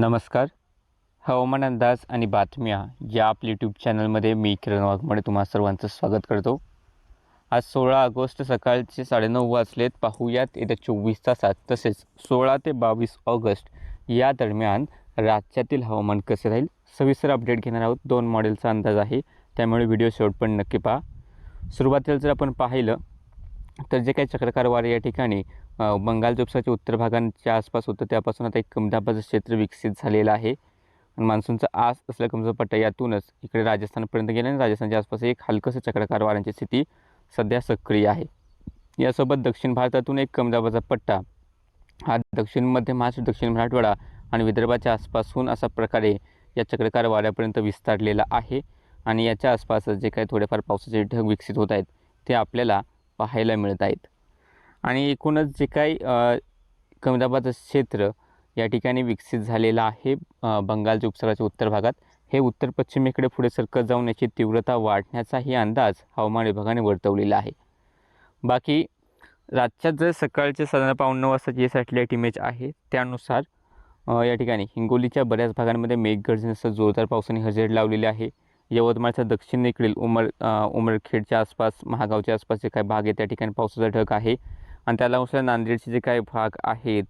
नमस्कार. हवामान अंदाज आणि बातम्या या आपल्या यूट्यूब चॅनलमध्ये मी किरण वाघमडे तुम्हा सर्वांचं स्वागत करतो. आज सोळा ऑगस्ट सकाळचे साडेनऊ वाजलेत. पाहूयात येत्या चोवीस तासात तसेच सोळा ते बावीस ऑगस्ट या दरम्यान राज्यातील हवामान कसे राहील? सविस्तर अपडेट घेणार आहोत. दोन मॉडेलचा अंदाज आहे. त्यामुळे व्हिडिओ शेवट पण नक्की पहा. सुरुवातीला जर आपण पाहिलं तर जे काही चक्रकार वारे या ठिकाणी बंगाल उपसाच्या उत्तर भागांच्या आसपास होतं त्यापासून आता एक कमदाबाचं क्षेत्र विकसित झालेलं आहे. आणि मान्सूनचा आस असल्या कमजोर पट्टा यातूनच इकडे राजस्थानपर्यंत गेले आणि राजस्थानच्या आसपास एक हलकंसं चक्रकार वाऱ्यांची स्थिती सध्या सक्रिय आहे. यासोबत दक्षिण भारतातून एक कमदाबाचा पट्टा हा दक्षिण मध्य महाराष्ट्र दक्षिण मराठवाडा आणि विदर्भाच्या आसपासून असा प्रकारे या चक्रकार वाऱ्यापर्यंत विस्तारलेला आहे. आणि याच्या आसपास जे काही थोडेफार पावसाचे ढग विकसित होत आहेत ते आपल्याला पाहायला मिळत आहेत आणि एकूणच जे काही कमदाबादचं क्षेत्र या ठिकाणी विकसित झालेलं आहे बंगालच्या उपसागराच्या उत्तर भागात हे उत्तर पश्चिमेकडे पुढे सरकत जाऊन याची तीव्रता वाढण्याचाही अंदाज हवामान विभागाने वर्तवलेला आहे. बाकी रातच्या जर सकाळचे साधारण पाऊण नऊ वाजता जे सॅटेलाईट इमेज आहे त्यानुसार या ठिकाणी हिंगोलीच्या बऱ्याच भागांमध्ये मेघगर्जनेसह जोरदार पावसाने हजेरी लावलेली आहे. यवतमाळच्या दक्षिणेकडील उमर उमरखेडच्या आसपास महागावच्या आसपास जे काही भाग आहे त्या ठिकाणी पावसाचा ढग आहे. आणि त्याला त्यानुसार नांदेडचे जे काही भाग आहेत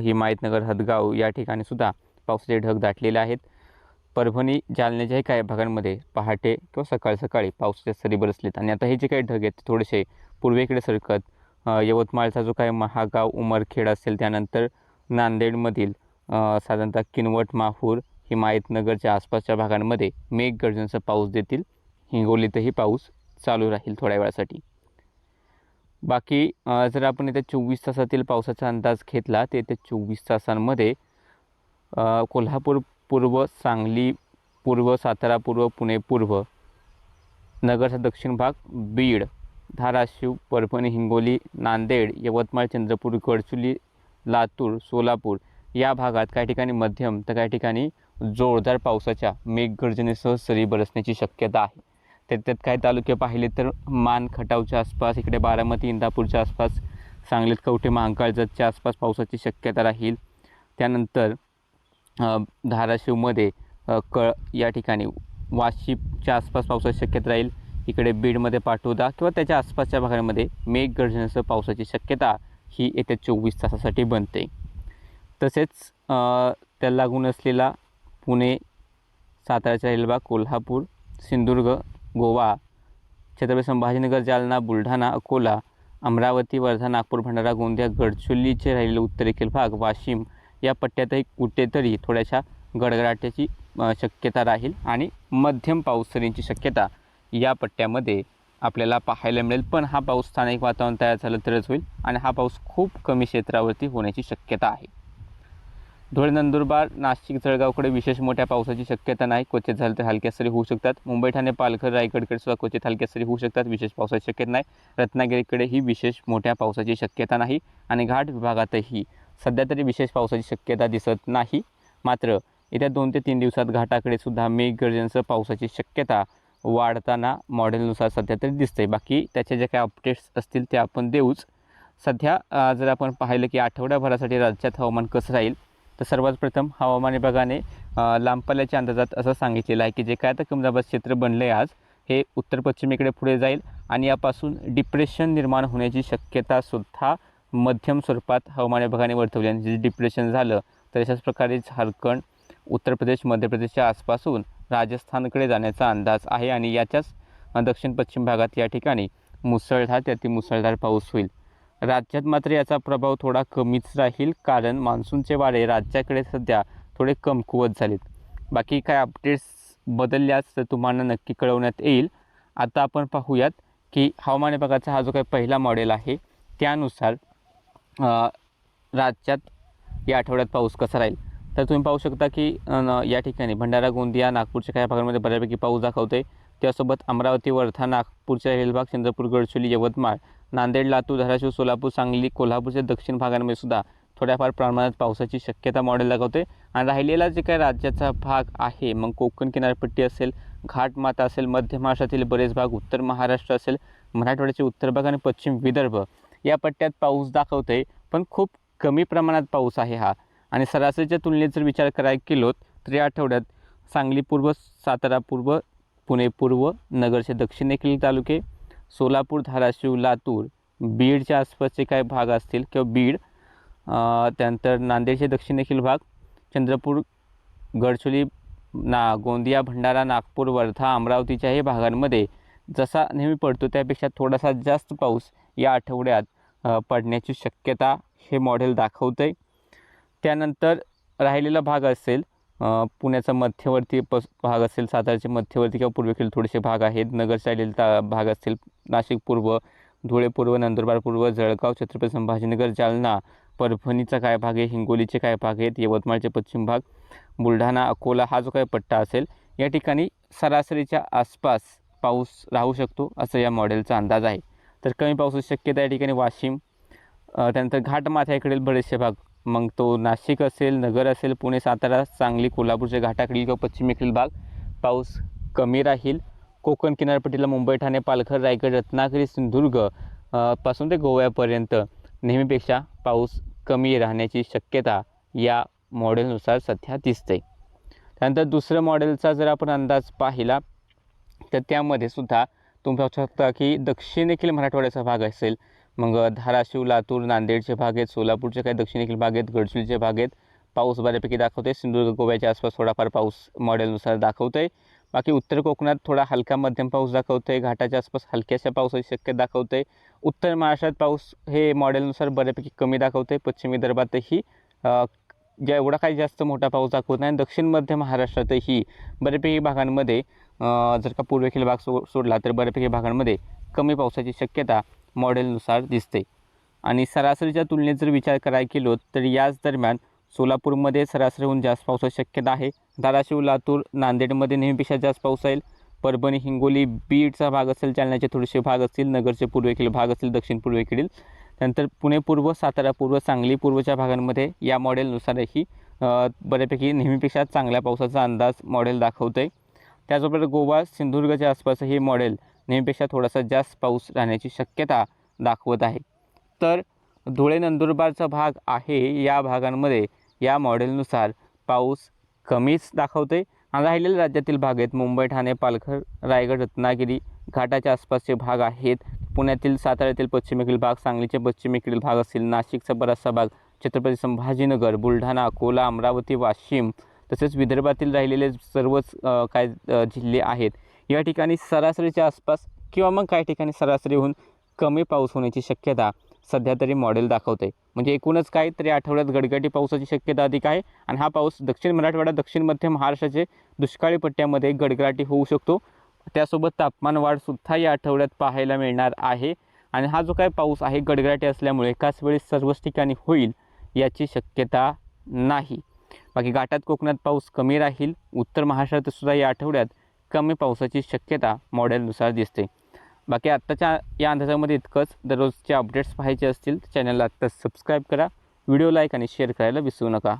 हिमायतनगर हदगाव या ठिकाणी सुद्धा पावसाचे ढग दाटलेले आहेत. परभणी जालन्याच्याही काही भागांमध्ये पहाटे किंवा सकाळ सकाळी पावसाच्या सरी बरसलेत. आणि आता हे जे काही ढग आहेत ते थोडेसे पूर्वेकडे सरकत यवतमाळचा जो काही महागाव उमरखेड असेल त्यानंतर नांदेडमधील साधारणतः किनवट माहूर हिमायतनगरच्या आसपासच्या भागांमध्ये मेघगर्जनेचा पाऊस देतील. हिंगोलीतही पाऊस चालू राहील थोड्या वेळासाठी. बाकी जर आपण येत्या चोवीस तासातील पावसाचा अंदाज घेतला तर येत्या चोवीस तासांमध्ये कोल्हापूर पूर्व सांगली पूर्व सातारा पूर्व पुणे पूर्व नगरचा दक्षिण भाग बीड धाराशिव परभणी हिंगोली नांदेड यवतमाळ चंद्रपूर गडचुली लातूर सोलापूर या भागात काही ठिकाणी मध्यम तर काही ठिकाणी जोरदार पावसाच्या मेघगर्जनेसह सरी बरसण्याची शक्यता आहे. त्यात काही तालुके पाहिले तर मान खटावच्या आसपास इकडे बारामती इंदापूरच्या आसपास सांगलीत कवठे महांकाळजतच्या आसपास पावसाची शक्यता राहील. त्यानंतर धाराशिवमध्ये कळ या ठिकाणी वाशिपच्या आसपास पावसाची शक्यता राहील. इकडे बीडमध्ये पाठोदा किंवा त्याच्या आसपासच्या भागांमध्ये मेघगर्जनेसह पावसाची शक्यता ही येत्या चोवीस तासासाठी बनते. तसेच त्याला लागून असलेला पुणे साताराचा रेल्वा कोल्हापूर सिंधुदुर्ग गोवा छत्रपती संभाजीनगर जालना बुलढाणा अकोला अमरावती वर्धा नागपूर भंडारा गोंदिया गडचिरोलीचे राहिलेले उत्तरेकडील भाग. वाशिम या पट्ट्यातही कुठेतरी थोड्याशा गडगडाटाची शक्यता राहील आणि मध्यम पाऊससरींची शक्यता या पट्ट्यामध्ये आपल्याला पाहायला मिळेल. पण हा पाऊस स्थानिक वातावरण तयार झालं तरच होईल आणि हा पाऊस खूप कमी क्षेत्रावरती होण्याची शक्यता आहे. धुळे नंदुरबार नाशिक जळगावकडे विशेष मोठ्या पावसाची शक्यता नाही. क्वचित झालं तर हलक्या सरी होऊ शकतात. मुंबई ठाणे पालघर रायगडकडे सुद्धा क्वचित हलक्या सरी होऊ शकतात. विशेष पावसाची शक्यता नाही. रत्नागिरीकडे ही विशेष मोठ्या पावसाची शक्यता नाही आणि घाट विभागातही सध्या तरी विशेष पावसाची शक्यता दिसत नाही. मात्र येत्या दोन ते तीन दिवसात घाटाकडे सुद्धा मेघगर्जनसह पावसाची शक्यता वाढताना मॉडेलनुसार सध्या तरी दिसते बाकी त्याचे जे काही अपडेट्स असतील ते आपण देऊच. सध्या जर आपण पाहिलं की आठवड्याभरासाठी राज्यात हवामान कसं राहील तर सर्वात प्रथम हवामान विभागाने लांब पल्ल्याच्या अंदाजात असं सांगितलेलं आहे की जे काय आता कमजाबाद क्षेत्र बनलं आहे आज हे उत्तर पश्चिमेकडे पुढे जाईल आणि यापासून डिप्रेशन निर्माण होण्याची शक्यतासुद्धा मध्यम स्वरूपात हवामान विभागाने वर्तवली आणि जे डिप्रेशन झालं तर अशाच प्रकारे झारखंड उत्तर प्रदेश मध्य प्रदेशच्या आसपासून राजस्थानकडे जाण्याचा अंदाज आहे. आणि याच्याच दक्षिण पश्चिम भागात या ठिकाणी मुसळधार त्यातील मुसळधार पाऊस होईल. राज्यात मात्र याचा प्रभाव थोडा कमीच राहील कारण मान्सूनचे वारे राज्याकडे सध्या थोडे कमकुवत झालेत. बाकी काय अपडेट्स बदलल्यास तर तुम्हाला नक्की कळवण्यात येईल. आता आपण पाहूयात की हवामान विभागाचा हा जो काही पहिला मॉडेल आहे त्यानुसार राज्यात या आठवड्यात पाऊस कसा राहील? तर तुम्ही पाहू शकता की या ठिकाणी भंडारा गोंदिया नागपूरच्या काही भागांमध्ये बऱ्यापैकी पाऊस दाखवते त्यासोबत अमरावती वर्धा नागपूरच्या रेलभाग चंद्रपूर गडचिरोली यवतमाळ नांदेड लातूर धाराशिव सोलापूर सांगली कोल्हापूरच्या दक्षिण भागांमध्ये सुद्धा थोड्याफार प्रमाणात पावसाची शक्यता मॉडेल दाखवते. आणि राहिलेला जे काही राज्याचा भाग आहे मग कोकण किनारपट्टी असेल घाटमाता असेल मध्य महाराष्ट्रातील बरेच भाग उत्तर महाराष्ट्र असेल मराठवाड्याचे उत्तर भाग आणि पश्चिम विदर्भ या पट्ट्यात पाऊस दाखवते पण खूप कमी प्रमाणात पाऊस आहे हा. आणि सरासरीच्या तुलनेत जर विचार करायला केलोत तर या आठवड्यात सांगली पूर्व सातारा पूर्व पुणे पूर्व नगरचे दक्षिणेकडील तालुके सोलापूर धाराशिव लातूर बीडच्या आसपासचे काही भाग असतील किंवा बीड त्यानंतर नांदेडचे दक्षिणेखील भाग चंद्रपूर गडचोली ना गोंदिया भंडारा नागपूर वर्धा अमरावतीच्या हे भागांमध्ये जसा नेहमी पडतो त्यापेक्षा थोडासा जास्त पाऊस या आठवड्यात पडण्याची शक्यता हे मॉडेल दाखवतं आहे त्यानंतर राहिलेला भाग असेल पुण्याचा मध्यवर्ती पस भाग असेल सातारचे मध्यवर्ती किंवा पूर्वेकडील थोडेसे भाग आहेत नगरचे ता भाग असतील नाशिक पूर्व धुळे पूर्व नंदुरबार पूर्व जळगाव छत्रपती संभाजीनगर जालना परभणीचा काय भाग आहे हिंगोलीचे काय भाग आहेत यवतमाळचे पश्चिम भाग बुलढाणा अकोला हा जो काही पट्टा असेल या ठिकाणी सरासरीच्या आसपास पाऊस राहू शकतो असं या मॉडेलचा अंदाज आहे. तर कमी पावसाची शक्यता या ठिकाणी वाशिम त्यानंतर घाटमाथ्याकडील बरेचसे भाग मग तो नाशिक असेल नगर असेल पुणे सातारा सांगली कोल्हापूरच्या घाटाकडील किंवा पश्चिमेकडील भाग पाऊस कमी राहील. कोकण किनारपट्टीला मुंबई ठाणे पालघर रायगड रत्नागिरी सिंधुदुर्गपासून ते गोव्यापर्यंत नेहमीपेक्षा पाऊस कमी राहण्याची शक्यता या मॉडेलनुसार सध्या दिसते त्यानंतर दुसरं मॉडेलचा जर आपण अंदाज पाहिला तर त्यामध्ये सुद्धा तुम्ही पाहू शकता की दक्षिणेकडील मराठवाड्याचा भाग असेल. मग धाराशिव लातूर नांदेडचे भाग आहेत सोलापूरचे काही दक्षिणेखील भाग आहेत गडचिरोलीचे भाग आहेत. पाऊस बऱ्यापैकी दाखवते सिंधुदुर्ग गोव्याच्या आसपास थोडाफार पाऊस मॉडेलनुसार दाखवतं आहे बाकी उत्तर कोकणात थोडा हलका मध्यम पाऊस दाखवतो आहे घाटाच्या आसपास हलक्याशा पावसाची शक्यता दाखवते आहे उत्तर महाराष्ट्रात पाऊस हे मॉडेलनुसार बऱ्यापैकी कमी दाखवते आहे पश्चिम विदर्भातही ज्या एवढा काही जास्त मोठा पाऊस दाखवत नाही दक्षिण मध्य महाराष्ट्रातही बऱ्यापैकी भागांमध्ये जर का पूर्वेकडील भाग सो सोडला तर बऱ्यापैकी भागांमध्ये कमी पावसाची शक्यता मॉडेलनुसार दिसते. आणि सरासरीच्या तुलनेत जर विचार करायला गेलो तर याच दरम्यान सोलापूरमध्ये सरासरीहून जास्त पावसाची शक्यता आहे. धाराशिव लातूर नांदेडमध्ये नेहमीपेक्षा जास्त पाऊस येईल. परभणी हिंगोली बीडचा भाग असेल जालन्याचे थोडेसे भाग असतील नगरचे पूर्वेकडील भाग असतील दक्षिण पूर्वेकडील. त्यानंतर पुणे पूर्व सातारा पूर्व सांगली पूर्वच्या भागांमध्ये या मॉडेलनुसारही बऱ्यापैकी नेहमीपेक्षा चांगल्या पावसाचा अंदाज मॉडेल दाखवतं आहे त्याचबरोबर गोवा सिंधुदुर्गच्या आसपास हे मॉडेल नेहमीपेक्षा थोडासा जास्त पाऊस राहण्याची शक्यता दाखवत आहे. तर धुळे नंदुरबारचा भाग आहे. या भागांमध्ये या मॉडेलनुसार पाऊस कमीच दाखवते आणि राहिलेले राज्यातील भाग आहेत मुंबई ठाणे पालघर रायगड रत्नागिरी घाटाच्या आसपासचे भाग आहेत. पुण्यातील साताऱ्यातील पश्चिमेकडील भाग सांगलीचे पश्चिमेकडील भाग असतील. नाशिकचा बराचसा भाग छत्रपती संभाजीनगर बुलढाणा अकोला अमरावती वाशिम तसेच विदर्भातील राहिलेले सर्वच काय जिल्हे आहेत. या ठिकाणी सरासरीच्या आसपास किंवा मग काही ठिकाणी सरासरीहून कमी पाऊस होण्याची शक्यता सध्या तरी मॉडेल दाखवते म्हणजे एकूणच काय तरी आठवड्यात गडगडी पावसाची शक्यता अधिक आहे आणि हा पाऊस दक्षिण मराठवाडा दक्षिण मध्य महाराष्ट्राचे दुष्काळी पट्ट्यामध्ये गडगडाटी होऊ शकतो. त्यासोबत तापमान वाढसुद्धा या आठवड्यात पाहायला मिळणार आहे. आणि हा जो काय पाऊस आहे गडगडाटी असल्यामुळे एकाच वेळी सर्वच ठिकाणी होईल याची शक्यता नाही. बाकी घाटात कोकणात पाऊस कमी राहील. उत्तर महाराष्ट्रात सुद्धा या आठवड्यात कमी पावसाची शक्यता मॉडेलनुसार दिसते. बाकी आत्ताच्या या अंदाजामध्ये इतकंच. दररोजचे अपडेट्स पाहायचे असतील तर चॅनलला आत्ताच सबस्क्राईब करा. व्हिडिओ लाईक आणि शेअर करायला विसरू नका.